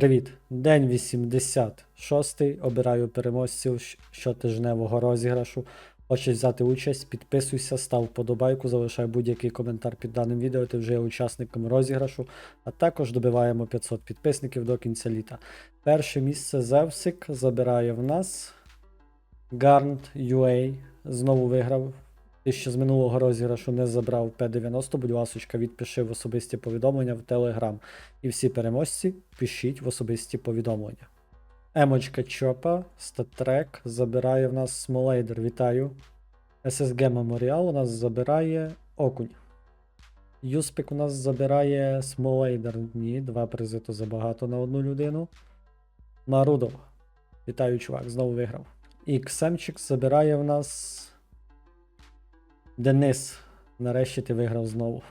Привіт! День 86. Обираю переможців щотижневого розіграшу. Хочеш взяти участь, підписуйся, став вподобайку, залишай будь-який коментар під даним відео, ти вже є учасником розіграшу, а також добиваємо 500 підписників до кінця літа. Перше місце Зевсик забирає в нас Гарнт UA. Знову виграв. Ти ще з минулого розіграшу не забрав П90, будь ласочка, відпиши в особисті повідомлення в Телеграм. І всі переможці пишіть в особисті повідомлення. Емочка Чопа, статрек, забирає в нас Смолейдер, вітаю. SSG Меморіал у нас забирає Окунь. Юспік у нас забирає Смолейдер. Ні, два призи то забагато на одну людину. Марудов. Вітаю, чувак, знову виграв. І Ксемчик забирає в нас. Денис. Нарешті ти виграв знову.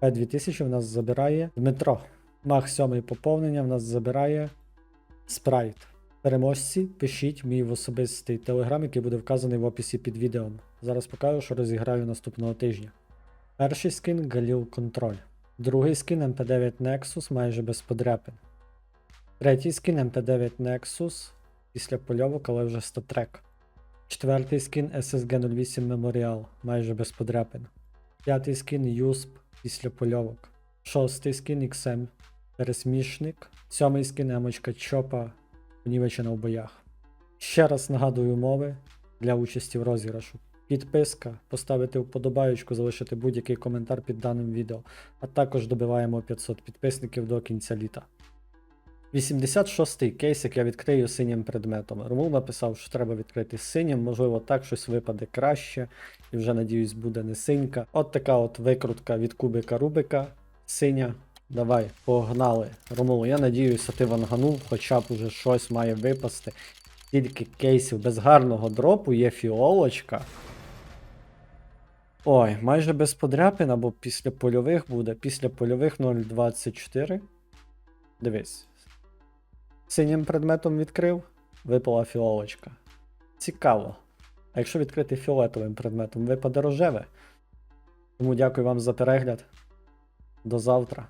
П2000 в нас забирає Дмитро. Мах 7 поповнення в нас забирає Спрайт. Переможці пишіть мій особистий телеграм, який буде вказаний в описі під відео. Зараз покажу, що розіграю наступного тижня. Перший скін Галіл Контроль. Другий скін MP9 Nexus майже без подряпин. Третій скін MP9 Nexus після польовок, але вже статрек. Четвертий скін SSG 08 Memorial майже без подряпин. П'ятий скін USP після польовок. Шостий скін XM Пересмішник. Сьомий скін Емочка Чопа понівечена в боях. Ще раз нагадую умови для участі в розіграшу. Підписка, поставити вподобаючку, залишити будь-який коментар під даним відео, а також добиваємо 500 підписників до кінця літа. 86-й кейс, як я відкрию синім предметом. Ромул написав, що треба відкрити синім, можливо, так щось випаде краще, і вже надіюсь, буде не синька. От така от викрутка від кубика Рубика. Синя. Давай, погнали. Ромул, я надіюся, ти ванганув, хоча б уже щось має випасти. Тільки кейсів без гарного дропу є фіолочка. Ой, майже без подряпин, або після польових буде. Після польових 0.24. Дивись. Синім предметом відкрив, випала фіолочка. Цікаво. А якщо відкрити фіолетовим предметом, випаде рожеве. Тому дякую вам за перегляд. До завтра.